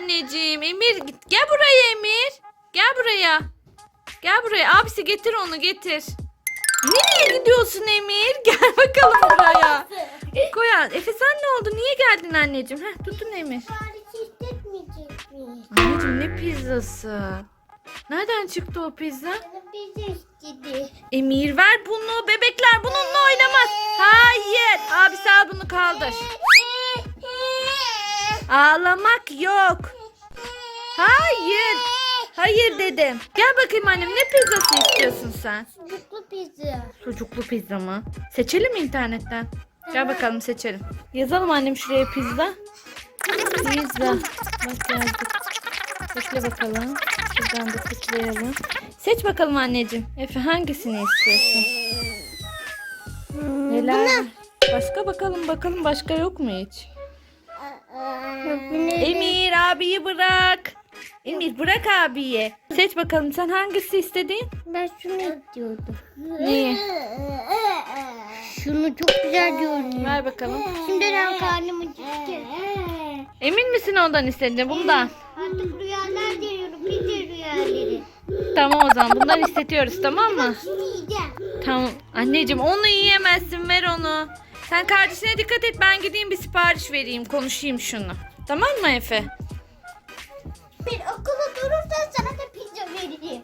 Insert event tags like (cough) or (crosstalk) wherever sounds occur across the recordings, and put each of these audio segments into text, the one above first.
Anneciğim Emir git- gel buraya Emir. Gel buraya. Gel buraya. Abisi getir onu getir. Nereye gidiyorsun Emir? (laughs) Gel bakalım buraya. Koyan. Efe sen ne oldu? Niye geldin anneciğim? Heh, tutun Emir. Anneciğim ne pizzası? Nereden çıktı o pizza? Bana pizza istedi. Emir ver bunu. Bebekler bununla oynamaz. Hayır. Abisi al bunu kaldır. Ağlamak yok. Hayır. Hayır dedim. Gel bakayım annem ne pizzası istiyorsun sen? Sucuklu pizza. Sucuklu pizza mı? Seçelim mi internetten? Gel bakalım seçelim. Yazalım annem şuraya pizza. Pizza. Bak yazdık. Bekle bakalım. Şuradan da tıklayalım. Seç bakalım anneciğim. Efe hangisini istiyorsun? Neler? Başka bakalım bakalım başka yok mu hiç? Emir abiyi bırak. Emir bırak abiyi. Seç bakalım sen hangisi istedin? Ben şunu istiyordum. Neyi? Şunu çok güzel görünüyor. Ver bakalım. Şimdiden karnım acıktı. Emin misin ondan istediğin bundan? Artık rüyalar görüyorum. Pizza rüyaları. Tamam o zaman bundan istetiyoruz tamam mı? Şunu yiyeceğim. Tamam. Anneciğim onu yiyemezsin ver onu. Sen kardeşine dikkat et ben gideyim bir sipariş vereyim konuşayım şunu. Tamam mı Efe? Bir okula durursan sana da pizza yere?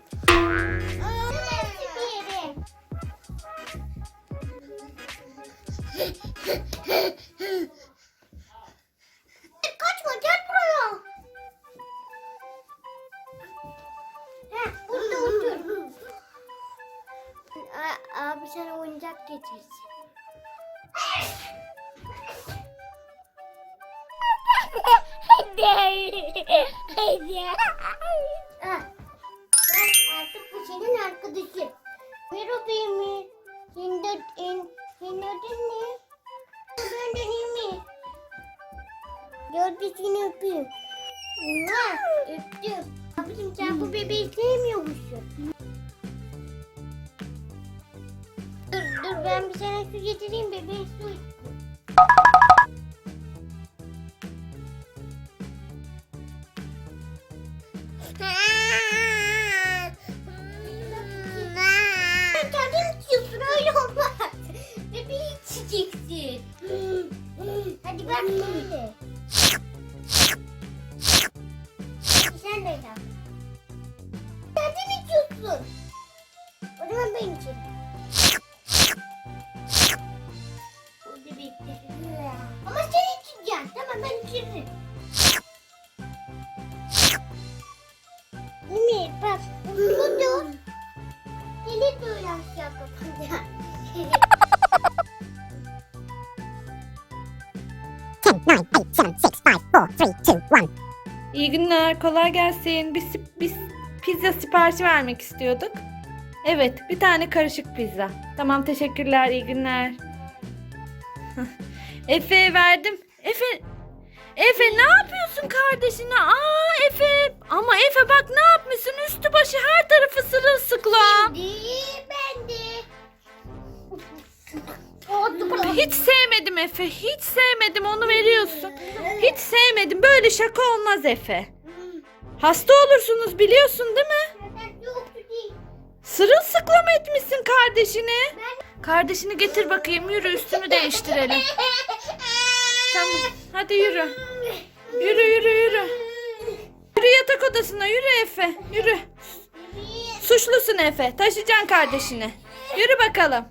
Kaçma gel buraya. Heh, burada otur. Abi sana oyuncak getirsin. Ben artık bu senin arkadaşın. O benim. Senin de en, senin adın ne? Benden mi? Gel bir seni öpeyim. Öptüm. Abicim sen bu bebeği sevmiyor musun? Dur ben bir sana su getireyim bebeğin su içsin. Sen kendin içiyorsun öyle olmaz. Hadi bak böyle. Sen de yap. Bak. Buldum. Deli böyle aşağı kapanacak. 10, 9, 8, 7, 6, 5, 4, 3, 2, 1. İyi günler kolay gelsin. Biz, biz pizza siparişi vermek istiyorduk. Evet bir tane karışık pizza. Tamam teşekkürler iyi günler. (laughs) Efe verdim. Efe Efe ne yapıyorsun kardeşine? Aa Efe Hiç sevmedim Efe. Hiç sevmedim onu veriyorsun. Hiç sevmedim. Böyle şaka olmaz Efe. Hasta olursunuz biliyorsun değil mi? Sırılsıklam etmişsin kardeşini. Kardeşini getir bakayım yürü üstünü değiştirelim. Tamam hadi yürü. Yürü yürü yürü. Yürü yatak odasına yürü Efe yürü. Suçlusun Efe taşıyacaksın kardeşini. Yürü bakalım.